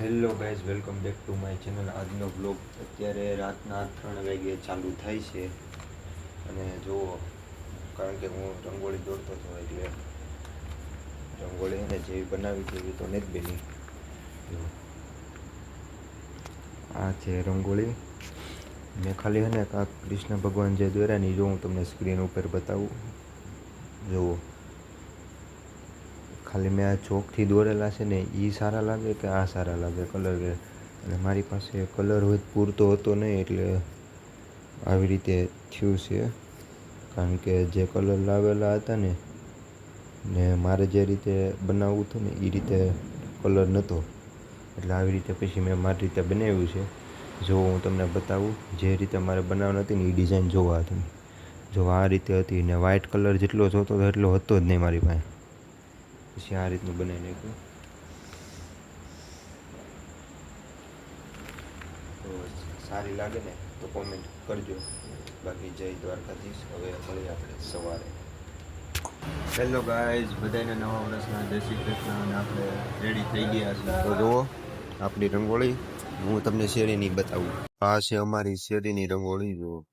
Hello guys welcome back to my channel આજનો blog અત્યારે રાતના ત્રણ વાગે ચાલુ થાય છે. અને જુઓ, કારણ કે હું રંગોળી દોરતો હતો એટલે રંગોળી એને જેવી બનાવી જેવી તો નથી બની. જુઓ. આ છે રંગોળી. મેં ખાલી હે ને કાંક કૃષ્ણ ભગવાન જે દોર્યા ને જો હું તમને સ્ક્રીન ઉપર બતાવું. જુઓ. ખાલી મેં આ ચોકથી દોરેલા છે ને એ સારા લાગે કે આ સારા લાગે કલર અને મારી પાસે કલર હોય પૂરતો હતો નહીં, એટલે આવી રીતે થયું છે. કારણ કે જે કલર લાવેલા હતા ને ને મારે જે રીતે બનાવવું હતું ને એ રીતે કલર નહોતો. એટલે આવી રીતે પછી મેં મારી રીતે બનાવ્યું છે. જો હું તમને બતાવું, જે રીતે મારે બનાવવાની હતી ને એ ડિઝાઇન જોવા હતી. જો આ રીતે હતી ને વ્હાઇટ કલર જેટલો જોતો હતો એટલો હતો જ નહીં મારી પાસે. પછી આ રીતનું બનાવી નાખ્યું. તો સારી લાગે ને તો કોમેન્ટ કરજો. બાકી જય દ્વારકાધીશ. હવે મળીએ આપણે સવારે. હેલો ગાઈઝ બધાને નવા વર્ષના જય શ્રી કૃષ્ણ અને આપણે રેડી થઈ ગયા છે તો જુઓ આપણી રંગોળી. હું તમને શેરીની બતાવું. આ છે અમારી શેરીની રંગોળી જુઓ.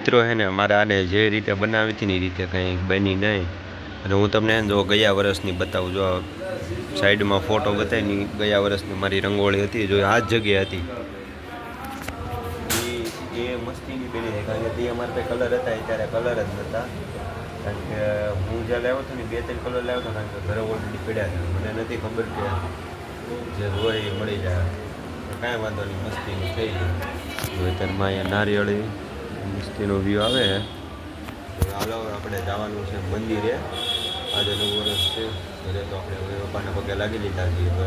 મિત્રો છે ને મારે આને જે રીતે બનાવી હતી ને એ રીતે કંઈ બની નહીં. અને હું તમને જો ગયા વર્ષની બતાવું, જો સાઈડમાં ફોટો બતાવી ગયા વર્ષની મારી રંગોળી હતી, જો આ જ જગ્યાએ હતી. એ મસ્તીની પેલી છે કારણ કે તે અમારા ત્યાં કલર હતા, એ ત્યારે કલર જ નહોતા કારણ કે હું જ્યાં લાવ્યો હતો ને, બે ત્રણ કલર લાવ્યો હતો, કારણ કે ઘરે ઓલરેડી પડ્યા છે મને નથી ખબર કે જે હોય એ મળી જાય. કાંઈ વાંધો નહીં, મસ્તીની થઈ જાય વેતરમાં અહીંયા નારિયેળી મસ્તીનો વ્યૂ આવે છે હાલો આપણે જવાનું છે મંદિરે. આજે નવું વર્ષ છે. એટલે તો આપણે હવે પપ્પાના પગે લાગી લીધા છીએ તો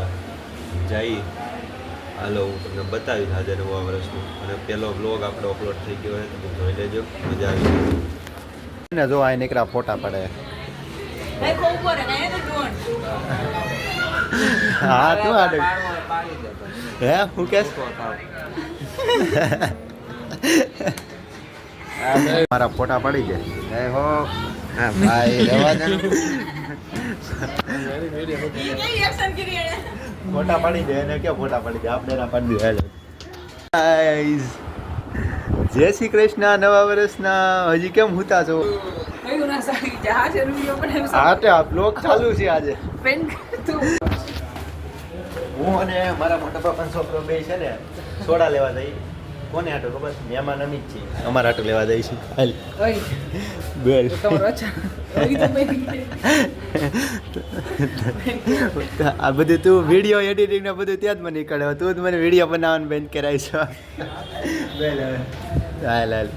જઈ. હાલો હું તમને બતાવીશ આજે નવા વર્ષનું. અને પહેલો બ્લોગ આપણો અપલોડ થઈ ગયો છે તમે જોઈ લેજો. મજા આવી ને જો આ નીકળ્યા ફોટા પડે. હા તું આડે હે હું કેસ મારા ફોટા પડી ગયા. હો. ભાઈ, રહેવા દે એને ફોટા પડી જાય એને ક્યાં ફોટા પડી જાય આપણે ના પાડી દે ગાઈઝ જય શ્રી કૃષ્ણ, નવા વર્ષના. હજી કેમ હુતા છો? કયું ના સારી જહાજ રૂપિયો પણ એમ હા, તે આ બ્લોક ચાલુ છે આજે. હું અને મારા મોટા બાપાનો છોકરો બે છે ને, સોડા લેવા જઈ કોને આટો ખબર? મહેમાન અમિત છે અમારા આટો લેવા જઈ છે હાલ બેલ આ બધું તું વીડિયો એડિટિંગ ને બધું ત્યાં જ મને નીકળ્યો તું જ મને વીડિયો બનાવવાનું બંધ કરાવીશ હાલ. હાલ.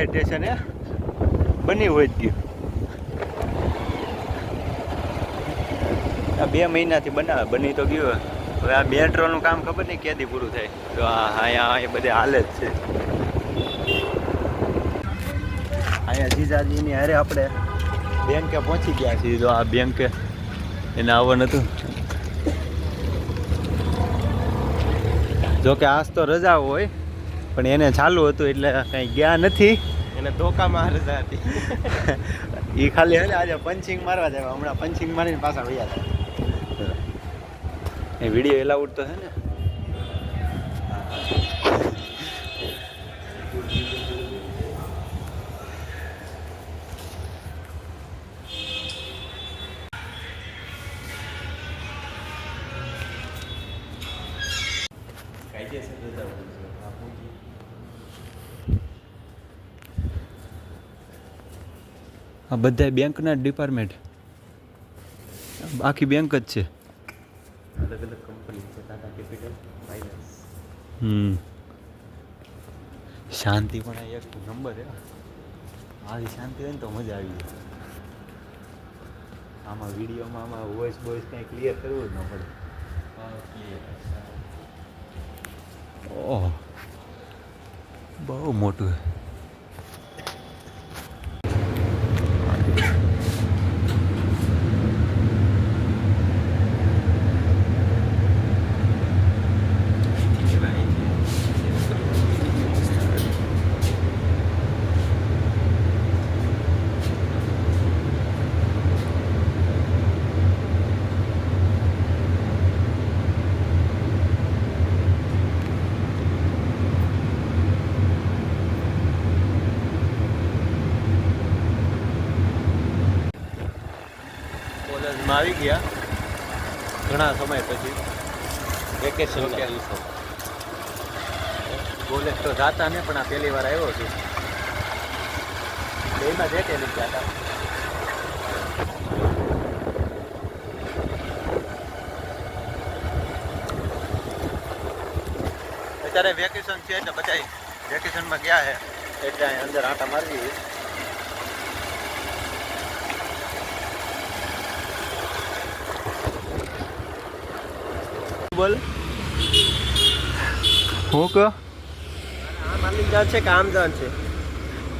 હાલ સ્ટેશન એ બની હોય જ ગયું. આ બે મહિનાથી બનાવે, બની તો ગયું હવે આ મેટ્રોનું કામ ખબર નહીં ક્યાંથી પૂરું થાય. તો અહીંયા એ બધે હાલે જ છે. અહીંયા જીજાજીની હારે આપણે બેંકે પહોંચી ગયા છીએ. તો આ બેંકે એને આવવાનું હતું જોકે આજ તો રજા હોય. પણ એને ચાલુ હતું એટલે કંઈ ગયા નથી. એને ધોકા મારતા હતી. એ ખાલી હે આજે પંચિંગ મારવા જાય હમણાં પંચિંગ મારીને પાછા વૈયા થાય એ વીડિયો એલાઉડ તો હે ને. કાયદેસર છે આ બધા બેંકના ડિપાર્ટમેન્ટ આખી બેંક જ છે. અલગ અલગ કંપની છે ટાટા કેપિટલ ફાઇનાન્સ હમ. શાંતિ પણ આ એક નંબર છે. આવી શાંતિ હોય ને તો મજા આવી જાય. આમાં વિડીયોમાં આમાં વોઇસ બોઇસ કંઈ ક્લિયર કરવું જ ન પડે. ઓહ. બહુ મોટું છે કોલેજમાં આવી ગયા. ઘણા સમય પછી. વેકેશન. કોલેજ તો જાતા ને પણ આ પહેલી વાર આવ્યો છું. એમાં જેટે ગયા હતા. અત્યારે વેકેશન છે એટલે બધા વેકેશનમાં ગયા છે. એટલે અંદર આટા મારવી બોલ. હું કહો. આમ આલી જાવ છે કે આમ છે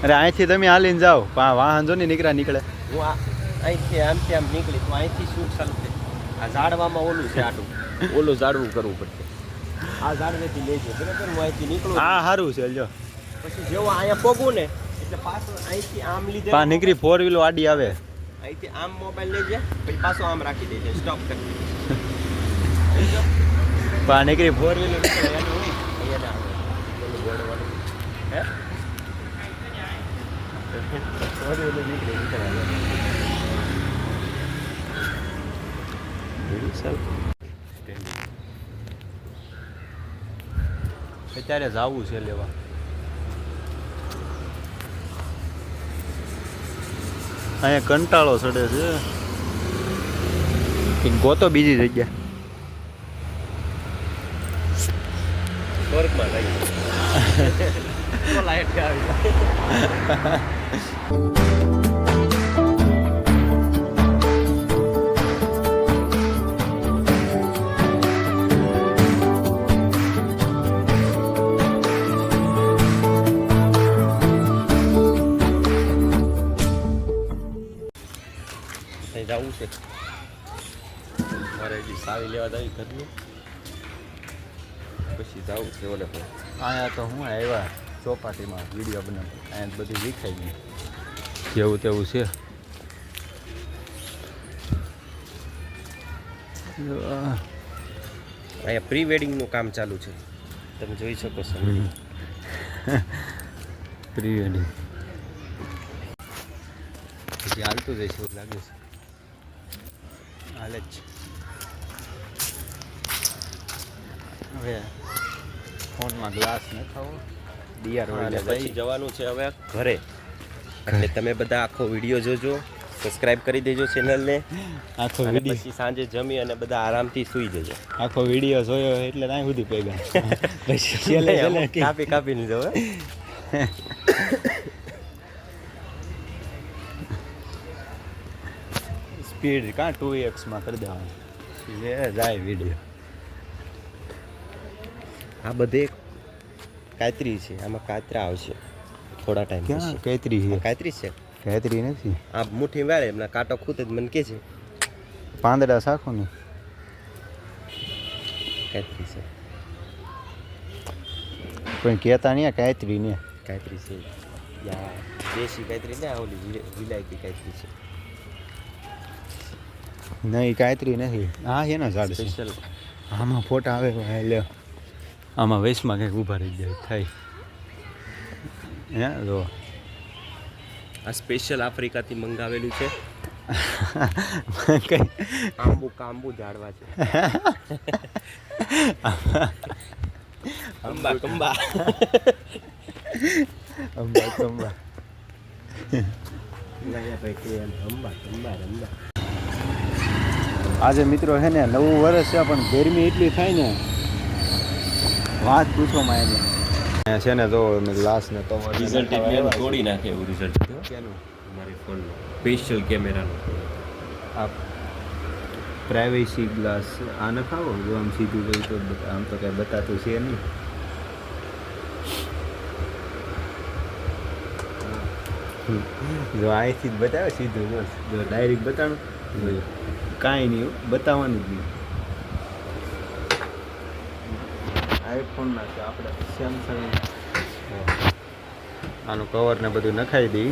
અરે અહીંથી તમે હાલીને જાઓ. પા વાહન જો ને નીકળ્યા નીકળે. હું અહીંથી આમથી આમ નીકળી તો અહીંથી શું ચાલુ થાય આ ઝાડવામાં ઓલું છે આટલું ઓલું ઝાડવું કરવું પડશે. આ ઝાડવેથી લેજે બરાબર? હું અહીંથી નીકળું હા સારું છે જો પછી જેવો અહીંયા પોગું ને એટલે પાછું અહીંથી આમ લીધે પા નીકળી ફોર વ્હીલો આડી આવે. અહીંથી આમ મોબાઈલ લેજે પછી પાછો આમ રાખી દેજે સ્ટોપ કરી દેજે. પા નીકળી ફોર વ્હીલર અત્યારે જવું છે લેવા. અહીંયા કંટાળો ચડે છે. ગોતો બીજી જગ્યા સ્વર્ગમાં લઈ લાઈટ આવી. જવું છે. મારે હજી સાવી લેવા જવી ઘરની. પછી જવું છે ઓલે પર અહીંયા તો હું આવ્યા ચોપાટીમાં વીડિયો બનાવ અહીંયા બધું વિખાઈ ગયું જેવું તેવું છે? અહીંયા પ્રી વેડિંગનું કામ ચાલુ છે. તમે જોઈ શકો છો. પ્રી વેડિંગ પછી હાલતું છે એવું લાગે છે. હાલે જ. હવે ફોનમાં ગ્લાસ ન ખાવો. દિયાર પછી જવાનું છે હવે ઘરે. એટલે તમે બધા આખો વીડિયો જોજો સબસ્ક્રાઇબ કરી દેજો ચેનલને આખો વીડિયો. પછી સાંજે જમી અને બધા આરામથી સૂઈ જજો. આખો વીડિયો જોયો એટલે ત્યાં સુધી પેગા પછી છેલ્લે છેલ્લે કાપી કાપી લીધો હવે સ્પીડ કાં ટુ એક્સમાં કરી દેવાનું. જે જાય વીડિયો. આ બધે કાતરી છે. આમાં કાતરા આવશે. થોડા ટાઈમ ક્યાં? પછી. છે? કાતરી છે. કાતરી નથી? આ મુઠ્ઠી વાળે એમના કાંટો ખૂતે જ મને કે છે. પાંદડા શાખો ને? કાતરી છે. કોઈ કહેતા નહીં કાતરી ને. કાતરી છે. યા દેશી કાતરી ને ઓલી વિલાયતી કાતરી છે. નહીં કાતરી નથી. હા ને ઝાડ સ્પેશિયલ આમાં ફોટા આવે એટલે આમાં વેસમાં કંઈક ઊભા રહી જાય થાય. હે જો. આ સ્પેશિયલ આફ્રિકાથી મંગાવેલું છે. આંબુ કાંબુ ઝાડવા છે. અંબા કંબા. અંબા કંબા. આજે મિત્રો છે ને નવું વર્ષ છે પણ ગરમી એટલી થાય ને વાત પૂછો મારે. છે ને જો લાસ્ટ ને તો રિઝલ્ટ એટલે તોડી નાખે એવું રિઝલ્ટ કેનું? મારી ફોનનું સ્પેશિયલ કેમેરાનું આ પ્રાઇવેસી ગ્લાસ આ નખાવો? જો આમ સીધું ગયું તો આમ તો કાંઈ બતાતું છે નહીં. જો અહીંથી જ બતાવે સીધું જો જો ડાયરેક્ટ બતાવું કાંઈ નહીં બતાવવાનું જ નહીં. આઈફોનના છે આપણે સેમસંગ આનું કવર ને બધું નખાઈ દઈ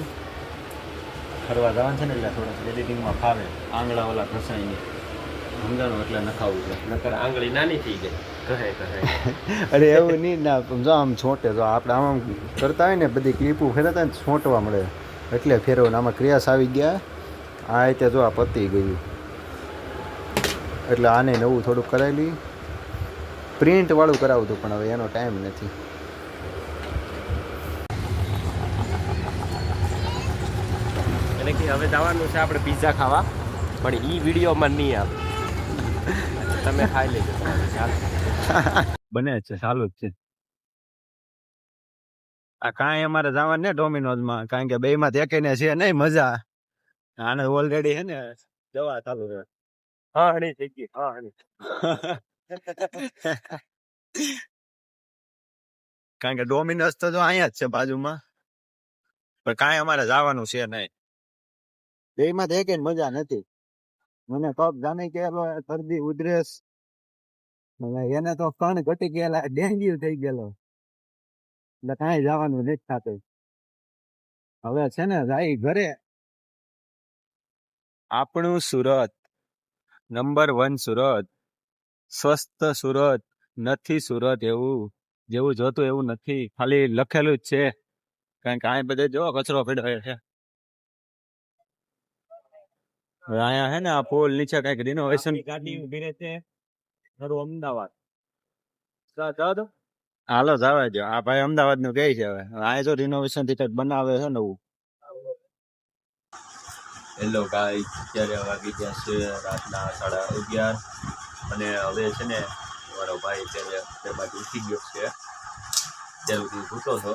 ફરવા જવાનું છે ને એટલે થોડાક એડિટિંગમાં ફાવે. આંગળા ઓલા ઘસાઈ નહીં સમજાણું એટલે નખાવું છે. નકર આંગળી નાની થઈ ગઈ કહે કહે અરે એવું નહીં ના જો આમ છોટે જો આપણે આમ આમ કરતા હોય ને બધી ક્લિપો હોય ને છોંટવા મળે. એટલે ફેરવું આમાં ક્રિયાસ આવી ગયા. આ રીતે જો આ પતી ગયું. એટલે આને નવું થોડુંક કરાયેલી પ્રિન્ટ વાળું કરાવું હતું પણ હવે એનો ટાઈમ નથી. એટલે કે હવે જવાનું છે આપણે પિઝા ખાવા પણ એ વિડીયોમાં નહીં આવે. તમે ખાઈ લેજો. બને જ છે ચાલુ જ છે. આ કાંઈ અમારે જવાનું ને ડોમિનોઝમાં કારણ કે બેમાં દેખાઈને છે નહીં મજા. આને ઓલરેડી છે ને જવા ચાલુ રહે હા હણી થઈ ગઈ હા હણી. કારણ કે ડોમિનોઝ તો જો અહીંયા જ છે બાજુમાં. પણ કાંઈ અમારે જવાનું છે નહીં. બેમાં દેખે મજા નથી. મને કપ જાણે કે એલો શરદી ઉધરસ. એને તો કણ ઘટી ગયેલા ડેન્ગ્યુ થઈ ગયેલો. એટલે કાંઈ જવાનું નથી થતું. હવે છે ને જાય ઘરે. આપણું સુરત. Number one Surat. સ્વસ્થ સુરત નથી સુરત એવું જેવું જોતું એવું નથી. ખાલી લખેલું જ છે. કારણ કે અહીં બધે જો કચરો પડ્યો છે. અહીંયા હે ને આ પુલ નીચે કંઈક રિનોવેશન ગાડી ઊભી રહે છે ખરું અમદાવાદ. જા જા હાલો જવા દો આ ભાઈ અમદાવાદનું કહે છે હવે. આ જો રિનોવેશનથી કંઈક બનાવે છે નવું. હેલો ગાઈ અત્યારે વાગી ગયા છે. રાતના સાડા અગિયાર. અને હવે છે ને, મારો ભાઈ અત્યારે તે બાજુ ઉઠી ગયો છે. ત્યારે હું ભૂતો હતો.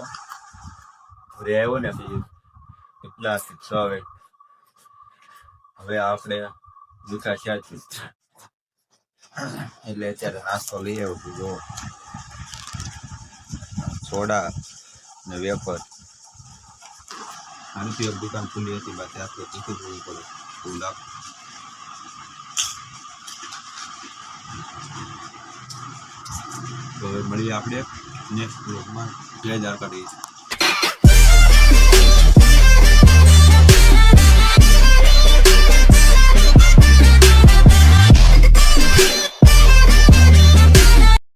ઘરે આવ્યો ને પછી કેટલા છ વાગે હવે આપણે દુખા છે એટલે અત્યારે નાસ્તો લઈ આવ્યો છું જો સોડા ને વેફર. એક દુકાન ખુલ્લી હતી, બાકી આપણે જીતું જોવું પડે. એવું તો હવે મળીએ આપણે નેક્સ્ટ બ્લોગમાં જય દ્વારકાધીશ.